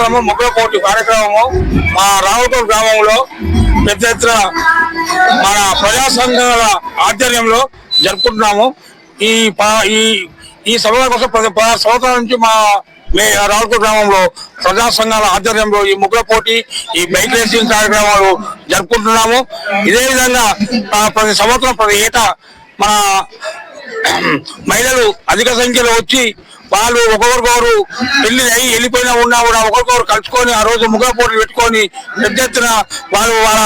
కార్యక్రమం ముగ్గుల పోటీ కార్యక్రమము మా రావుటూరు గ్రామంలో పెద్ద ఎత్తున మన ప్రజా సంఘాల ఆధ్వర్యంలో జరుపుకుంటున్నాము. ఈ ఈ ఈ సభల కోసం ప్రతి పది సంవత్సరాల నుంచి మా మే రావుటూరు గ్రామంలో ప్రజా సంఘాల ఆధ్వర్యంలో ఈ ముగ్గుల పోటీ ఈ బైక్ రేసింగ్ కార్యక్రమాలు జరుపుకుంటున్నాము. ఇదే విధంగా ప్రతి సంవత్సరం ప్రతి ఏటా మన మహిళలు అధిక సంఖ్యలో వచ్చి వాళ్ళు ఒకరికొకరు పెళ్ళి అయ్యి వెళ్ళిపోయినా ఉన్నా కూడా ఒకరికొకరు కలుసుకొని ఆ రోజు ముగ్గురు పోటీలు పెట్టుకొని పెద్ద ఎత్తున వాళ్ళు వాళ్ళ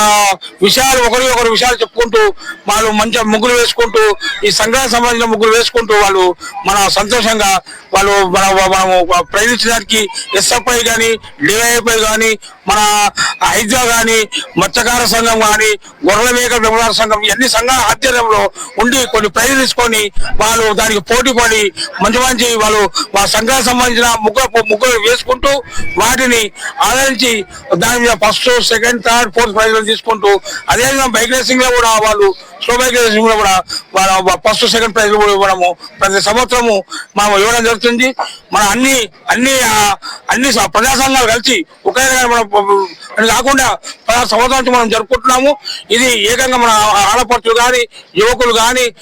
విషయాలు ఒకరి ఒకరు విషయాలు చెప్పుకుంటూ వాళ్ళు మంచిగా ముగ్గులు వేసుకుంటూ ఈ సంక్రాంతి సంబంధించిన ముగ్గులు వేసుకుంటూ వాళ్ళు మన సంతోషంగా వాళ్ళు మన మనము ప్రయత్నించడానికి ఎస్ఎఫ్ఐ కానీ డివైఎఫ్ఐ కానీ మన హైద్రా కానీ మత్స్యకార సంఘం కానీ గొర్రెల మేకల వ్యవహార సంఘం ఇవన్నీ సంఘాల ఆధ్వర్యంలో ఉండి కొన్ని ప్రయత్నించుకొని తీసుకొని వాళ్ళు దానికి పోటీ పడి మంచి మంచి వాళ్ళు వాళ్ళ సంఘానికి సంబంధించిన ముగ్గు ముగ్గులు వేసుకుంటూ వాటిని ఆదరించి దాని మీద ఫస్ట్ సెకండ్ థర్డ్ ఫోర్త్ ప్రైజ్లు తీసుకుంటూ అదేవిధంగా బైక్ రేసింగ్లో కూడా వాళ్ళు స్లో బైక్ రేసింగ్లో కూడా వాళ్ళ ఫస్ట్ సెకండ్ ప్రైజ్ కూడా ఇవ్వడము ప్రతి సంవత్సరము మనం ఇవ్వడం జరుగుతుంది. మన అన్ని అన్ని అన్ని స- ప్రజా సంఘాలు కలిసి ఒకే మనం కాకుండా పదహారు సంవత్సరాల మనం జరుపుకుంటున్నాము. ఇది ఏకంగా మన ఆడపడుతులు కానీ యువకులు కానీ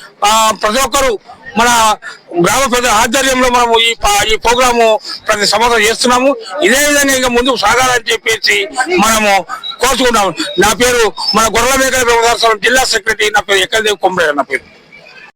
ప్రతి ఒక్కరు మన గ్రామ ప్రజల ఆధ్వర్యంలో మనము ఈ ఈ ప్రోగ్రాము ప్రతి సంవత్సరం చేస్తున్నాము. ఇదే విధంగా ఇంకా ముందుకు సాగాలని చెప్పేసి మనము కోరుచుకుంటాము నా పేరు మన గొర్రెల మేకల జిల్లా సెక్రటరీ. నా పేరు ఎక్కడదేవి కొమ్మరే నా పేరు.